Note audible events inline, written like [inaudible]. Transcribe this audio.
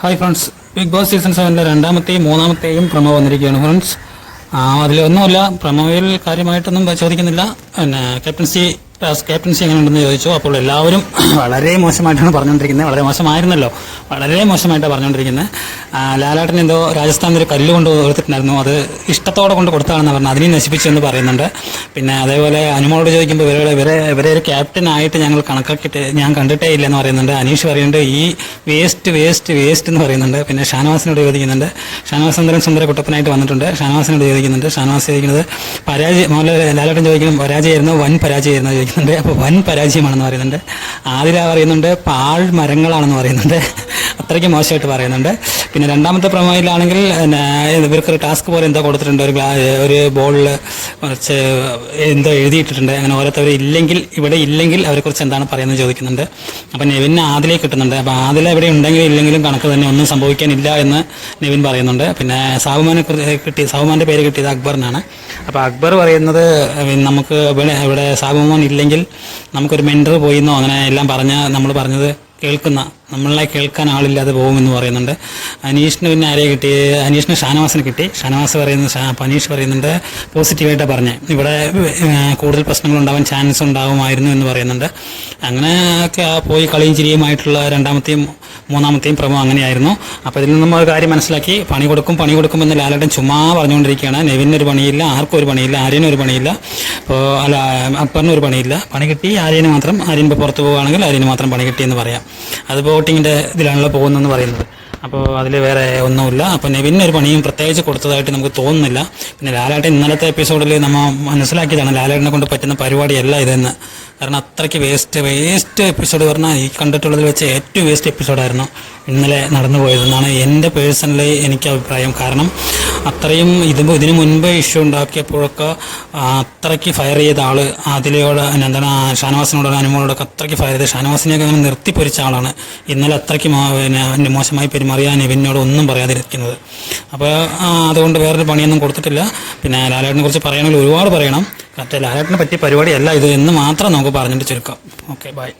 Hi friends big boss season സെവനിലെ രണ്ടാമത്തെയും മൂന്നാമത്തെയും promo വന്നിരിക്കുകയാണ് ഫ്രണ്ട്സ് അതിലൊന്നുമില്ല പ്രമോയിൽ കാര്യമായിട്ടൊന്നും പരിശോധിക്കുന്നില്ല പിന്നെ ക്യാപ്റ്റൻസി ക്യാപ്റ്റൻസി എങ്ങനെ ഉണ്ടെന്ന് ചോദിച്ചു. അപ്പോൾ എല്ലാവരും [clears throat] വളരെ മോശമായിട്ടാണ് പറഞ്ഞുകൊണ്ടിരിക്കുന്നത്. വളരെ മോശമായിരുന്നല്ലോ. വളരെ മോശമായിട്ടാണ് പറഞ്ഞുകൊണ്ടിരിക്കുന്നത്. ലാലാട്ടൻ എന്തോ രാജസ്ഥാനിൽ ഒരു കല്ല് കൊണ്ട് കൊടുത്തിട്ടുണ്ടായിരുന്നു അത് ഇഷ്ടത്തോടെ കൊണ്ട് കൊടുത്താണെന്ന് പറഞ്ഞു. അതിനെ നശിപ്പിച്ചു എന്ന് പറയുന്നുണ്ട്. പിന്നെ അതേപോലെ അനുമോളോട് ചോദിക്കുമ്പോൾ ഇവരുടെ ഇവരെ ഇവരെ ഒരു ക്യാപ്റ്റൻ ആയിട്ട് ഞങ്ങൾ കണക്കാക്കിയിട്ട് ഞാൻ കണ്ടിട്ടേ ഇല്ലെന്ന് പറയുന്നുണ്ട്. അനീഷ് പറയുന്നുണ്ട് ഈ വേസ്റ്റ് വേസ്റ്റ് വേസ്റ്റ് എന്ന് പറയുന്നുണ്ട്. പിന്നെ ഷാനവാസിനോട് ചോദിക്കുന്നുണ്ട്. ഷാനവാസ് സുന്ദരൻ സുന്ദര കുട്ടപ്പനായിട്ട് വന്നിട്ടുണ്ട്. ഷാനവാസിനോട് ചോദിക്കുന്നുണ്ട്. ഷാനവാസ് ചോദിക്കുന്നത് പരാജയം മോലെ ലാലാട്ടൻ ചോദിക്കുന്നത് പരാജയമായിരുന്നു? വൻ പരാജയമായിരുന്നു? ചോദിക്കുന്നുണ്ട്. അപ്പോൾ വൻ പരാജയമാണെന്ന് പറയുന്നുണ്ട്. ആതിര പറയുന്നുണ്ട് പാൾ മരങ്ങളാണെന്ന് പറയുന്നുണ്ട്. അത്രയ്ക്ക് മോശമായിട്ട് പറയുന്നുണ്ട്. പിന്നെ രണ്ടാമത്തെ പ്രമോയിലാണെങ്കിൽ ഇവർക്കൊരു ടാസ്ക് പോലെ എന്തോ കൊടുത്തിട്ടുണ്ട്. ഒരു ഒരു ബോളിൽ കുറച്ച് എന്തോ എഴുതിയിട്ടിട്ടുണ്ട്. അങ്ങനെ ഓരോരുത്തർ ഇല്ലെങ്കിൽ ഇവിടെ ഇല്ലെങ്കിൽ അവരെക്കുറിച്ച് എന്താണ് പറയുന്നത് ചോദിക്കുന്നുണ്ട്. അപ്പം നെവിന് ആദിലെ കിട്ടുന്നുണ്ട്. അപ്പം ആദില ഇവിടെ ഉണ്ടെങ്കിലും ഇല്ലെങ്കിലും കണക്ക് തന്നെ ഒന്നും സംഭവിക്കാനില്ല എന്ന് നെവിൻ പറയുന്നുണ്ട്. പിന്നെ സാവുമാനെ കുറിച്ച് കിട്ടി സാവുമാന്റെ പേര് കിട്ടിയത് അക്ബറിനാണ്. അപ്പോൾ അക്ബർ പറയുന്നത് നമുക്ക് ഇവിടെ ഇവിടെ സാബുമോൻ ഇല്ലെങ്കിൽ നമുക്കൊരു മെന്റർ പോയിന്നോ? അങ്ങനെ എല്ലാം പറഞ്ഞ നമ്മൾ പറഞ്ഞത് കേൾക്കുന്ന നമ്മളെ കേൾക്കാൻ ആളില്ലാതെ പോകുമെന്ന് പറയുന്നുണ്ട്. അനീഷിന് പിന്നെ ആരെയും കിട്ടി? അനീഷിന് ഷാനവാസിന് കിട്ടി. ഷാനവാസ് പറയുന്ന അനീഷ് പറയുന്നുണ്ട് പോസിറ്റീവായിട്ടാണ് പറഞ്ഞത് ഇവിടെ കൂടുതൽ പ്രശ്നങ്ങൾ ഉണ്ടാവാൻ ചാൻസ് ഉണ്ടാകുമായിരുന്നു എന്ന് പറയുന്നുണ്ട്. അങ്ങനെ ഒക്കെ പോയി കളിയും ചിരിയുമായിട്ടുള്ള രണ്ടാമത്തെയും മൂന്നാമത്തെയും പ്രമോ അങ്ങനെയായിരുന്നു. അപ്പോൾ ഇതിൽ നിന്നും ഒരു കാര്യം മനസ്സിലാക്കി. പണി കൊടുക്കും പണി കൊടുക്കും എന്ന് ലാലേട്ടൻ ചുമ്മാ പറഞ്ഞുകൊണ്ടിരിക്കുകയാണ്. നെവിനൊരു പണിയില്ല ആർക്കും ഒരു പണിയില്ല ആര്യനും ഒരു പണിയില്ല. അപ്പോൾ അല്ല അപ്പറിന് ഒരു പണിയില്ല. പണി കിട്ടി ആര്യന് മാത്രം. ആര്യൻ ഇപ്പോൾ പുറത്ത് പോവുകയാണെങ്കിൽ ആര്യന് മാത്രം പണി കിട്ടിയെന്ന് പറയാം. അത് വോട്ടിങ്ങിന്റെ ഇതിലാണല്ലോ പോകുന്നതെന്ന് പറയുന്നത്. അപ്പോൾ അതിൽ വേറെ ഒന്നുമില്ല. അപ്പോൾ നെവിന് ഒരു പണിയും പ്രത്യേകിച്ച് കൊടുത്തതായിട്ട് നമുക്ക് തോന്നുന്നില്ല. പിന്നെ ലാലേട്ടൻ ഇന്നലത്തെ എപ്പിസോഡിൽ നമ്മൾ മനസ്സിലാക്കിയതാണ് ലാലേട്ടനെ കൊണ്ട് പറ്റുന്ന പരിപാടിയല്ല ഇതെന്ന്. കാരണം അത്രയ്ക്ക് വേസ്റ്റ് വേസ്റ്റ് എപ്പിസോഡ് പറഞ്ഞാൽ ഈ കണ്ടിട്ടുള്ളതിൽ വെച്ച് ഏറ്റവും വേസ്റ്റ് എപ്പിസോഡായിരുന്നു ഇന്നലെ നടന്നു പോയതെന്നാണ് എന്റെ പേഴ്സണലി എനിക്ക് അഭിപ്രായം. കാരണം അത്രയും ഇത് ഇതിനു മുൻപ് ഇഷ്യൂ ഉണ്ടാക്കിയപ്പോഴൊക്കെ അത്രയ്ക്ക് ഫയർ ചെയ്ത ആൾ അതിലോട് എന്താണ് ഷാനവാസിനോട് അനുമോളോടൊക്കെ അത്രയ്ക്ക് ഫയർ ചെയ്ത് ഷാനവാസിനെയൊക്കെ അങ്ങനെ നിർത്തിപ്പൊരിച്ച ആളാണ്. ഇന്നലെ അത്രയ്ക്ക് പിന്നെ മോശമായി പെരുമാറിയ നിവിനോട് ഒന്നും പറയാതിരിക്കുന്നത്. അപ്പോൾ അതുകൊണ്ട് വേറൊരു പണിയൊന്നും കൊടുത്തിട്ടില്ല. പിന്നെ ലാലേട്ടനെ കുറിച്ച് പറയണമെങ്കിൽ ഒരുപാട് പറയണം. മറ്റേ ലാലേട്ടനെ പറ്റിയ പരിപാടിയല്ല ഇത് എന്ന് മാത്രം നമുക്ക് പറഞ്ഞിട്ട് ചുരുക്കാം. Okay bye